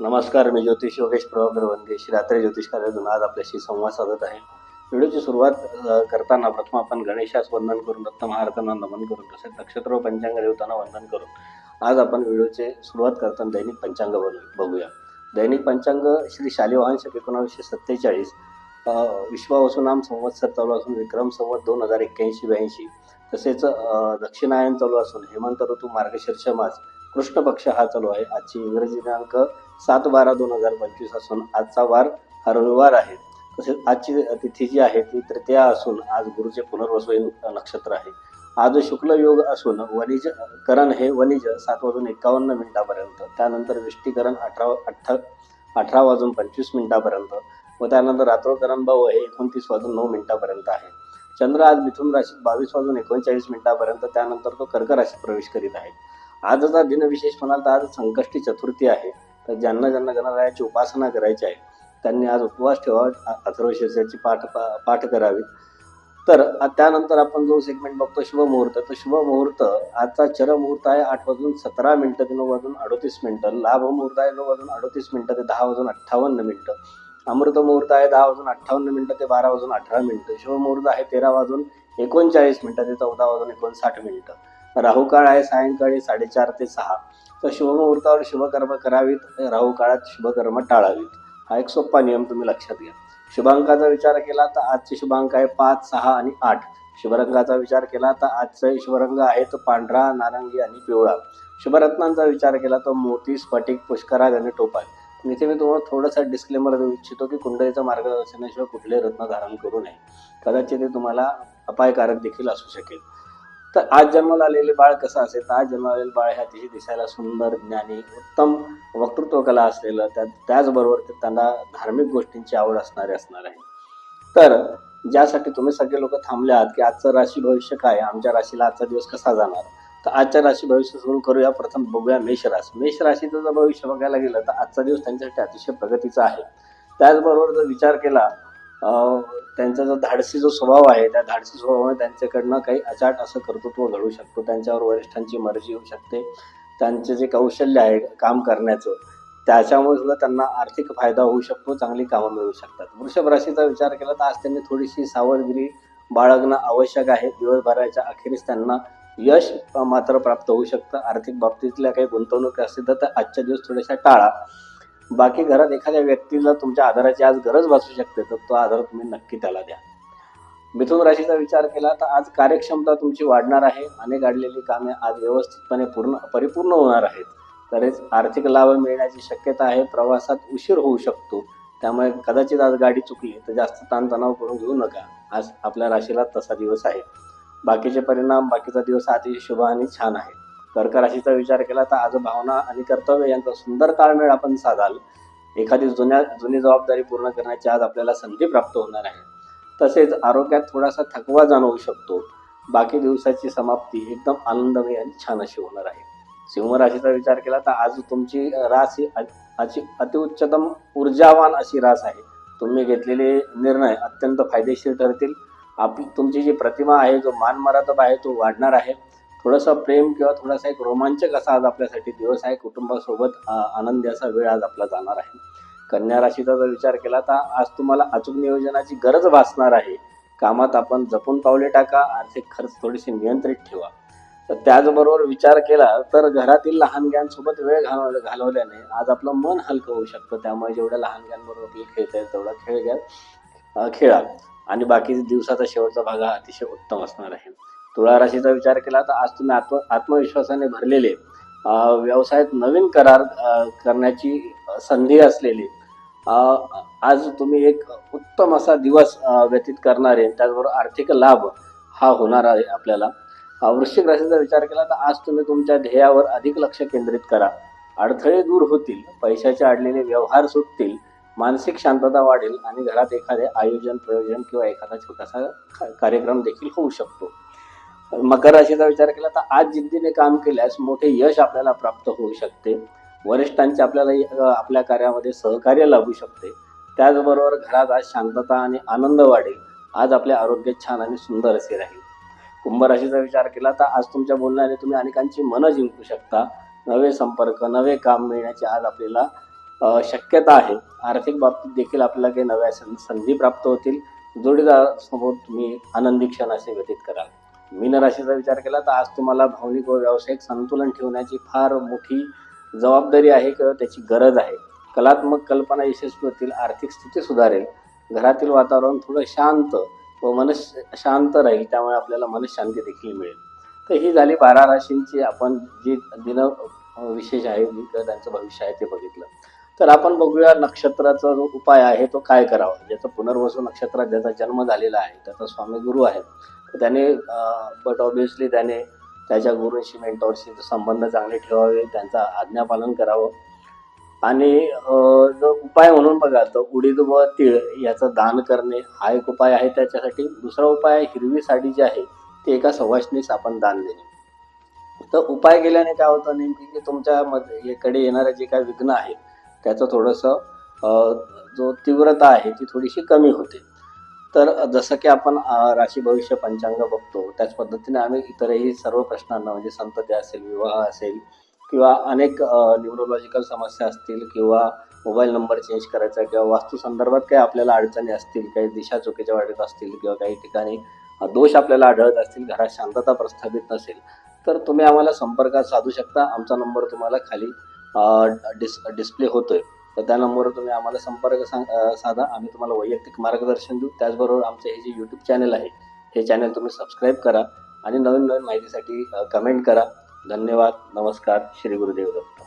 नमस्कार मी ज्योतिष योगेश प्रभाकर वंदे श्री रात्री ज्योतिष कार्यातून आज आपल्याशी संवाद साधत आहे. व्हिडिओची सुरुवात करताना प्रथम आपण गणेशास वंदन करून दत्त महाराजांना नमन करून तसेच नक्षत्र व पंचांग देवतांना वंदन करून आज आपण व्हिडिओचे सुरुवात करताना दैनिक पंचांग बघू- बघूया. दैनिक पंचांग श्री शालिवाहन एकोणावीसशे सत्तेचाळीस विश्वावसुनाम संवत्सर चालू असून विक्रम संवत दोन हजार एक्क्याऐंशी ब्याऐंशी. तसेच दक्षिणायन चालू असून हेमंत ऋतू मार्गशीर्ष मास कृष्ण पक्ष हा चालू आहे. आजची इंग्रजी दिनांक सात बारा दोन हजार पंचवीस असून आजचा वार हा रविवार आहे. तसेच आजची तिथी जी आहे ती तृतीया असून आज गुरुचे पुनर्वसू हे नक्षत्र आहे. आज शुक्ल योग असून वनिज करण हे वनिज सात वाजून एकावन्न मिनिटापर्यंत त्यानंतर विष्टीकरण अठरा अठ्ठा अठरा वाजून पंचवीस मिनिटापर्यंत व त्यानंतर रात्रोकरण भाव हे एकोणतीस वाजून नऊ मिनिटापर्यंत आहे. चंद्र आज मिथुन राशीत बावीस वाजून एकोणचाळीस मिनिटापर्यंत त्यानंतर तो कर्क राशीत प्रवेश करीत आहे. आजचा दिनविशेष म्हणाल तर आज संकष्टी चतुर्थी आहे. तर ज्यांना ज्यांना गणरायाची उपासना करायची आहे त्यांनी आज उपवास ठेवावा अथर्वशीर्षाची पाठ पा- पाठ करावी. तर त्यानंतर आपण जो सेगमेंट बघतो शुभमुहूर्त. तर शुभमुहूर्त आजचा चरमुहूर्त आहे आठ वाजून सतरा मिनटं ते नऊ वाजून अडोतीस मिनटं. लाभ मुहूर्त आहे नऊ वाजून अडोतीस मिनटं ते दहा वाजून अठ्ठावन्न मिनटं. अमृत मुहूर्त आहे दहा वाजून अठ्ठावन्न मिनटं ते बारा वाजून अठरा मिनटं. शिवमुहूर्त आहे तेरा वाजून एकोणचाळीस मिनटं ते चौदा वाजून एकोणसाठ मिनटं. राहू काळ आहे सायंकाळी साडेचार ते सहा. तर शुभमुहूर्तावर शुभकर्म करावीत राहू काळात शुभकर्म टाळावीत. हा एक सोपा नियम तुम्ही लक्षात घ्या. शुभांकाचा विचार केला तर आजचे शुभांक आहे पाच सहा आणि आठ. शुभरंगाचा विचार केला तर आजचा शुभरंग आहे तो पांढरा नारंगी आणि पिवळा. शुभरत्नांचा विचार केला तर मोती स्फटिक पुष्कराग आणि टोपाल. पण इथे मी तुम्हाला थोडासा डिस्क्लेमर देऊ इच्छितो की कुंडलीचं मार्गदर्शनाशिवाय कुठले रत्न धारण करू नये. कदाचित ते तुम्हाला अपायकारक देखील असू शकेल. तर आज जन्माला आलेले बाळ कसं असेल? तर आज जन्माला आलेले बाळ हे अतिशय दिसायला सुंदर ज्ञानी उत्तम वक्तृत्व कला असलेलं त्या त्याचबरोबर ते त्यांना धार्मिक गोष्टींची आवड असणारे असणार आहे. तर ज्यासाठी तुम्ही सगळे लोक थांबले आहात की आजचं राशी भविष्य काय आमच्या राशीला आजचा दिवस कसा जाणार? तर आजच्या राशी भविष्य सुरू करूया. प्रथम बघूया मेष राशी. मेष राशीचं जर भविष्य बघायला गेलं तर आजचा दिवस त्यांच्यासाठी अतिशय प्रगतीचा आहे. त्याचबरोबर जर विचार केला त्यांचा जो धाडसी जो स्वभाव आहे त्या धाडसी स्वभावाने त्यांच्याकडनं काही अचाट असं कर्तृत्व घडू शकतो. त्यांच्यावर वरिष्ठांची मर्जी होऊ शकते. त्यांचे जे कौशल्य आहे काम करण्याचं त्याच्यामुळे सुद्धा त्यांना आर्थिक फायदा होऊ शकतो चांगली कामं मिळू शकतात. वृषभ राशीचा विचार केला तर आज त्यांनी थोडीशी सावधगिरी बाळगणं आवश्यक आहे. दिवसभराच्या अखेरीस त्यांना यश मात्र प्राप्त होऊ शकतं. आर्थिक बाबतीतल्या काही गुंतवणूक असतील तर आजच्या दिवस थोड्याशा टाळा. बाकी घरात एखाद्या व्यक्तीला तुमच्या आधाराची आज गरज भासू शकते तर तो आधार तुम्ही नक्की त्याला द्या. मिथुन राशीचा विचार केला तर आज कार्यक्षमता तुमची वाढणार आहे. अनेक अडलेली कामे आज व्यवस्थितपणे पूर्ण परिपूर्ण होणार आहेत. तरीच आर्थिक लाभ मिळण्याची शक्यता आहे. प्रवासात उशीर होऊ शकतो. त्यामुळे कदाचित आज गाडी चुकली तर जास्त ताणतणाव करून घेऊ नका. आज आपल्या राशीला तसा दिवस आहे. बाकीचे परिणाम बाकीचा दिवस अतिशय शुभ आणि छान आहे. कर्क राशीचा विचार केला तर आज भावना आणि कर्तव्य यांचा सुंदर ताळमेळ आपण साधाल. एखादी जुन्या जुनी जबाबदारी पूर्ण करण्याची आज आपल्याला संधी प्राप्त होणार आहे. तसेच आरोग्यात थोडासा थकवा जाणवू शकतो. बाकी दिवसाची समाप्ती एकदम आनंदमय आणि छान अशी होणार आहे. सिंह राशीचा विचार केला तर आज तुमची रास ही अशी अति अतिउच्चतम ऊर्जावान अशी रास आहे. तुम्ही घेतलेले निर्णय अत्यंत फायदेशीर ठरतील. आपली तुमची जी प्रतिमा आहे जो मान मरातब आहे तो वाढणार आहे. थोडंसं प्रेम किंवा थोडासा एक रोमांचक असा आज आपल्यासाठी दिवस आहे. कुटुंबासोबत आ- आनंदी असा वेळ आज आपला जाणार आहे. कन्या राशीचा जर विचार केला तर आज तुम्हाला अचूक नियोजनाची गरज भासणार आहे. कामात आपण जपून पावले टाका आर्थिक खर्च थोडीशी नियंत्रित ठेवा. तर त्याचबरोबर विचार केला तर घरातील लहान वेळ घालव घालवल्याने आज आपलं मन हलकं होऊ शकतं. त्यामुळे जेवढ्या लहान ज्ञानबरोबर आपल्याला खेळता येईल तेवढा खेळ घ्या खेळा. आणि बाकी दिवसाचा शेवटचा भाग हा अतिशय उत्तम असणार आहे. तुळा राशीचा विचार केला तर आज तुम्ही आत्म आत्मविश्वासाने भरलेले व्यवसायात नवीन करार करण्याची संधी असलेली आज तुम्ही एक उत्तम असा दिवस व्यतीत करणारे त्याचबरोबर आर्थिक लाभ हा होणार आहे आपल्याला. वृश्चिक राशीचा विचार केला तर आज तुम्ही तुमच्या ध्येयावर अधिक लक्ष केंद्रित करा. अडथळे दूर होतील पैशाचे अडलेले व्यवहार सुटतील मानसिक शांतता वाढेल आणि घरात एखादे आयोजन प्रयोजन किंवा एखादा छोटासा का- कार्यक्रम देखील होऊ शकतो. मकर राशीचा विचार केला तर आज जिद्दीने काम केल्यास मोठे यश आपल्याला प्राप्त होऊ शकते. वरिष्ठांचे आपल्याला आपल्या कार्यामध्ये सहकार्य लाभू शकते. त्याचबरोबर घरात आज शांतता आणि आनंद वाढेल. आज आपले आरोग्य छान आणि सुंदर असे राहील. कुंभ राशीचा विचार केला तर आज तुमच्या बोलण्याने तुम्ही अनेकांची मनं जिंकू शकता. नवे संपर्क नवे काम मिळण्याची आज आपल्याला शक्यता आहे. आर्थिक बाबतीत देखील आपल्याला काही नव्या सं- संधी प्राप्त होतील. जोडीदारासमोर तुम्ही आनंदी क्षण असे व्यतीत कराल. मीन राशीचा विचार केला तर आज तुम्हाला भावनिक व व्यावसायिक संतुलन ठेवण्याची फार मोठी जबाबदारी आहे किंवा त्याची गरज आहे. कलात्मक कल्पना यशस्वी होतील आर्थिक स्थिती सुधारेल. घरातील वातावरण थोडं शांत व मनस शांत राहील त्यामुळे आपल्याला मनशांती देखील मिळेल. तर ही झाली बारा राशींची आपण जी दिन विशेष आहे त्यांचं भविष्य आहे ते बघितलं. तर आपण बघूया नक्षत्राचा जो उपाय आहे तो काय करावा. ज्याचं पुनर्वसू नक्षत्रात ज्याचा जन्म झालेला आहे त्याचा स्वामी गुरु आहे त्याने बट ऑब्विसली त्याने त्याच्या गुरूंशी मेंटॉरशी संबंध चांगले ठेवावे त्यांचा आज्ञापालन करावं. आणि जो उपाय म्हणून बघा तर उडीद व तीळ याचं दान करणे हा एक उपाय आहे त्याच्यासाठी. दुसरा उपाय आहे हिरवी साडी जी आहे ती एका सवाशनीस आपण दान देणे. तर उपाय केल्याने काय होतं नेमकी की तुमच्यामध्ये कडे येणारे जे काही विघ्न आहेत त्याचं थोडंसं जो तीव्रता आहे ती थोडीशी कमी होते. तर जसं की आपण राशी भविष्य पंचांग बघतो त्याच पद्धतीने आम्ही इतरही सर्व प्रश्नांना म्हणजे संतती असेल विवाह असेल किंवा अनेक न्यूरोलॉजिकल समस्या असतील किंवा मोबाईल नंबर चेंज करायचा किंवा वास्तू संदर्भात काही आपल्याला अडचणी असतील काही दिशा चुकीच्या वाटत असतील किंवा काही ठिकाणी दोष आपल्याला आढळत असतील घरात शांतता प्रस्थापित नसेल तर तुम्ही आम्हाला संपर्कात साधू शकता. आमचा नंबर तुम्हाला खाली डिस डिस्प्ले होतोय. तर त्या नंबरवर तुम्ही आम्हाला संपर्क सांग साधा. आम्ही तुम्हाला वैयक्तिक मार्गदर्शन देऊ. त्याचबरोबर आमचं हे जे यूट्यूब चॅनल आहे हे चॅनल तुम्ही सबस्क्राईब करा आणि नवीन नवीन माहितीसाठी कमेंट करा. धन्यवाद. नमस्कार. श्री गुरुदेव दत्त.